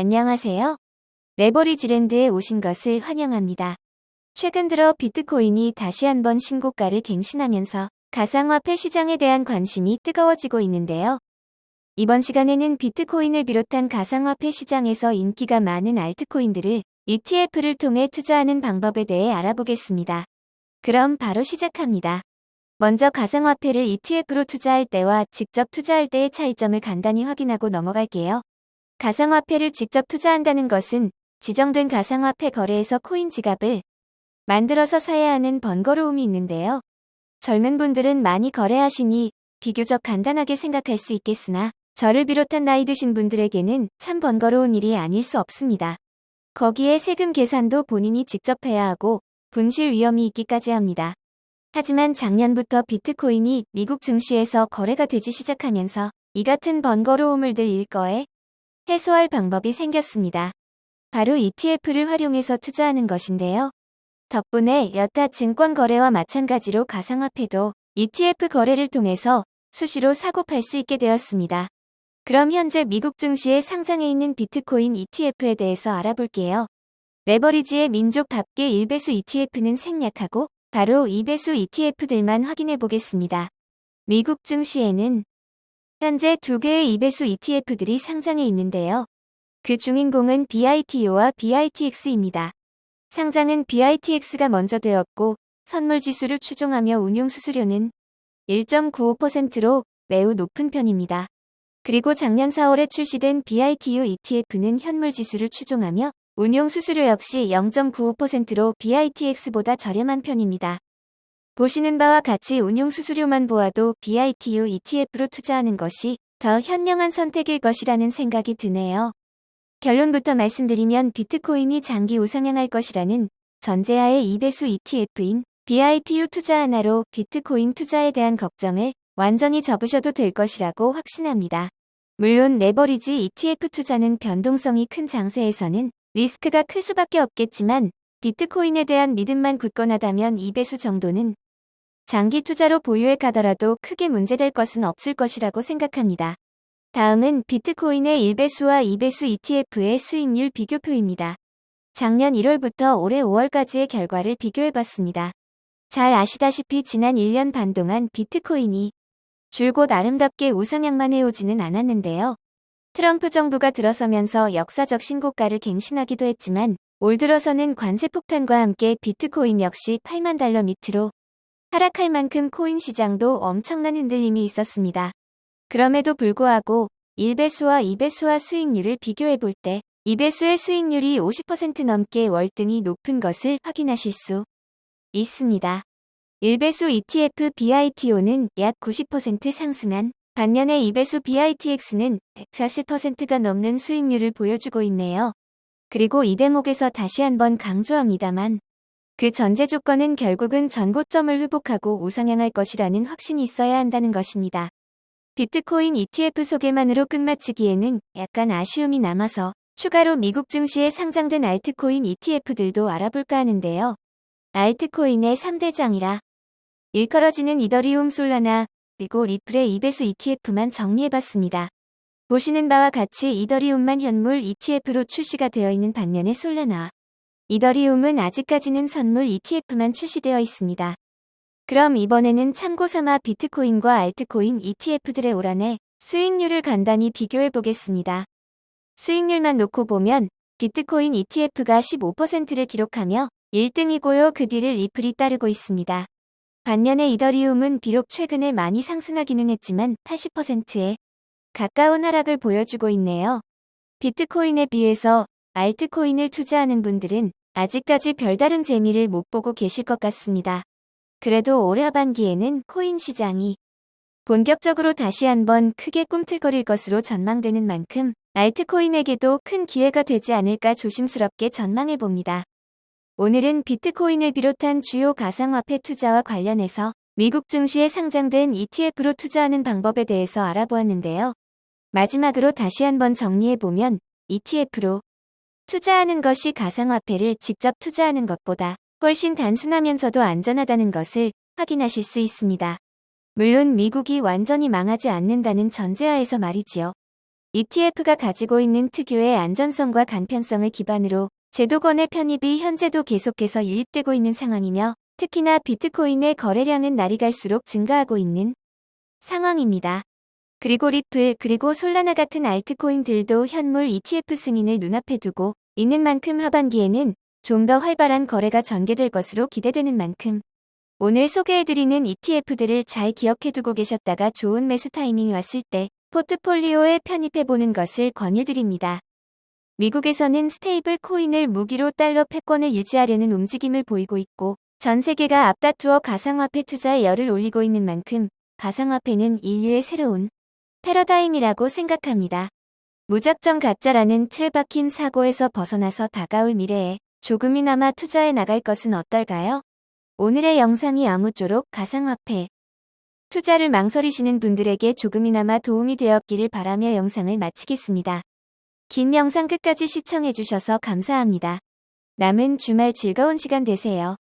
안녕하세요. 레버리지랜드에 오신 것을 환영합니다. 최근 들어 비트코인이 다시 한번 신고가를 갱신하면서 가상화폐 시장에 대한 관심이 뜨거워지고 있는데요. 이번 시간에는 비트코인을 비롯한 가상화폐 시장에서 인기가 많은 알트코인들을 ETF를 통해 투자하는 방법에 대해 알아보겠습니다. 그럼 바로 시작합니다. 먼저 가상화폐를 ETF로 투자할 때와 직접 투자할 때의 차이점을 간단히 확인하고 넘어갈게요. 가상화폐를 직접 투자한다는 것은 지정된 가상화폐 거래에서 코인 지갑을 만들어서 사야 하는 번거로움이 있는데요. 젊은 분들은 많이 거래하시니 비교적 간단하게 생각할 수 있겠으나 저를 비롯한 나이 드신 분들에게는 참 번거로운 일이 아닐 수 없습니다. 거기에 세금 계산도 본인이 직접 해야 하고 분실 위험이 있기까지 합니다. 하지만 작년부터 비트코인이 미국 증시에서 거래가 되기 시작하면서 이 같은 번거로움을 들 일거에 해소할 방법이 생겼습니다. 바로 ETF를 활용해서 투자하는 것인데요. 덕분에 여타 증권 거래와 마찬가지로 가상화폐도 ETF 거래를 통해서 수시로 사고 팔 수 있게 되었습니다. 그럼 현재 미국 증시에 상장해 있는 비트코인 ETF에 대해서 알아볼게요. 레버리지의 민족답게 1배수 ETF는 생략하고 바로 2배수 ETF들만 확인해 보겠습니다. 미국 증시에는 현재 두 개의 2배수 ETF들이 상장해 있는데요. 그 주인공은 BITO와 BITX입니다. 상장은 BITX가 먼저 되었고 선물 지수를 추종하며 운용 수수료는 1.95%로 매우 높은 편입니다. 그리고 작년 4월에 출시된 BITU ETF는 현물 지수를 추종하며 운용 수수료 역시 0.95%로 BITX보다 저렴한 편입니다. 보시는 바와 같이 운용 수수료만 보아도 BITU ETF로 투자하는 것이 더 현명한 선택일 것이라는 생각이 드네요. 결론부터 말씀드리면 비트코인이 장기 우상향할 것이라는 전제하에 2배수 ETF인 BITU 투자 하나로 비트코인 투자에 대한 걱정을 완전히 접으셔도 될 것이라고 확신합니다. 물론 레버리지 ETF 투자는 변동성이 큰 장세에서는 리스크가 클 수밖에 없겠지만 비트코인에 대한 믿음만 굳건하다면 2배수 정도는 장기 투자로 보유해 가더라도 크게 문제될 것은 없을 것이라고 생각합니다. 다음은 비트코인의 1배수와 2배수 ETF의 수익률 비교표입니다. 작년 1월부터 올해 5월까지의 결과를 비교해봤습니다. 잘 아시다시피 지난 1년 반 동안 비트코인이 줄곧 아름답게 우상향만 해오지는 않았는데요. 트럼프 정부가 들어서면서 역사적 신고가를 갱신하기도 했지만 올 들어서는 관세 폭탄과 함께 비트코인 역시 8만 달러 밑으로 하락할 만큼 코인 시장도 엄청난 흔들림이 있었습니다. 그럼에도 불구하고 1배수와 2배수와 수익률을 비교해 볼 때 2배수의 수익률이 50% 넘게 월등히 높은 것을 확인하실 수 있습니다. 1배수 ETF BITO는 약 90% 상승한 반면에 2배수 BITX는 140%가 넘는 수익률을 보여주고 있네요. 그리고 이 대목에서 다시 한번 강조합니다만 그 전제 조건은 결국은 전고점을 회복하고 우상향할 것이라는 확신이 있어야 한다는 것입니다. 비트코인 ETF 소개만으로 끝마치기에는 약간 아쉬움이 남아서 추가로 미국 증시에 상장된 알트코인 ETF들도 알아볼까 하는데요. 알트코인의 3대장이라 일컬어지는 이더리움 솔라나 그리고 리플의 2배수 ETF만 정리해봤습니다. 보시는 바와 같이 이더리움만 현물 ETF로 출시가 되어 있는 반면에 솔라나 이더리움은 아직까지는 선물 ETF만 출시되어 있습니다. 그럼 이번에는 참고삼아 비트코인과 알트코인 ETF들의 올 한해 수익률을 간단히 비교해 보겠습니다. 수익률만 놓고 보면 비트코인 ETF가 15%를 기록하며 1등이고요. 그 뒤를 리플이 따르고 있습니다. 반면에 이더리움은 비록 최근에 많이 상승하기는 했지만 80%에 가까운 하락을 보여주고 있네요. 비트코인에 비해서 알트코인을 투자하는 분들은 아직까지 별다른 재미를 못 보고 계실 것 같습니다. 그래도 올 하반기에는 코인 시장이 본격적으로 다시 한번 크게 꿈틀거릴 것으로 전망되는 만큼 알트코인에게도 큰 기회가 되지 않을까 조심스럽게 전망해 봅니다. 오늘은 비트코인을 비롯한 주요 가상화폐 투자와 관련해서 미국 증시에 상장된 ETF로 투자하는 방법에 대해서 알아보았는데요. 마지막으로 다시 한번 정리해보면 ETF로 투자하는 것이 가상화폐를 직접 투자하는 것보다 훨씬 단순하면서도 안전하다는 것을 확인하실 수 있습니다. 물론 미국이 완전히 망하지 않는다는 전제하에서 말이지요. ETF가 가지고 있는 특유의 안전성과 간편성을 기반으로 제도권의 편입이 현재도 계속해서 유입되고 있는 상황이며 특히나 비트코인의 거래량은 날이 갈수록 증가하고 있는 상황입니다. 그리고 리플 그리고 솔라나 같은 알트코인들도 현물 ETF 승인을 눈앞에 두고 있는 만큼 하반기에는 좀 더 활발한 거래가 전개될 것으로 기대되는 만큼 오늘 소개해드리는 ETF들을 잘 기억해두고 계셨다가 좋은 매수 타이밍이 왔을 때 포트폴리오에 편입해보는 것을 권유드립니다. 미국에서는 스테이블 코인을 무기로 달러 패권을 유지하려는 움직임을 보이고 있고 전 세계가 앞다투어 가상화폐 투자에 열을 올리고 있는 만큼 가상화폐는 인류의 새로운 패러다임이라고 생각합니다. 무작정 가짜라는 틀 박힌 사고에서 벗어나서 다가올 미래에 조금이나마 투자해 나갈 것은 어떨까요? 오늘의 영상이 아무쪼록 가상화폐 투자를 망설이시는 분들에게 조금이나마 도움이 되었기를 바라며 영상을 마치겠습니다. 긴 영상 끝까지 시청해주셔서 감사합니다. 남은 주말 즐거운 시간 되세요.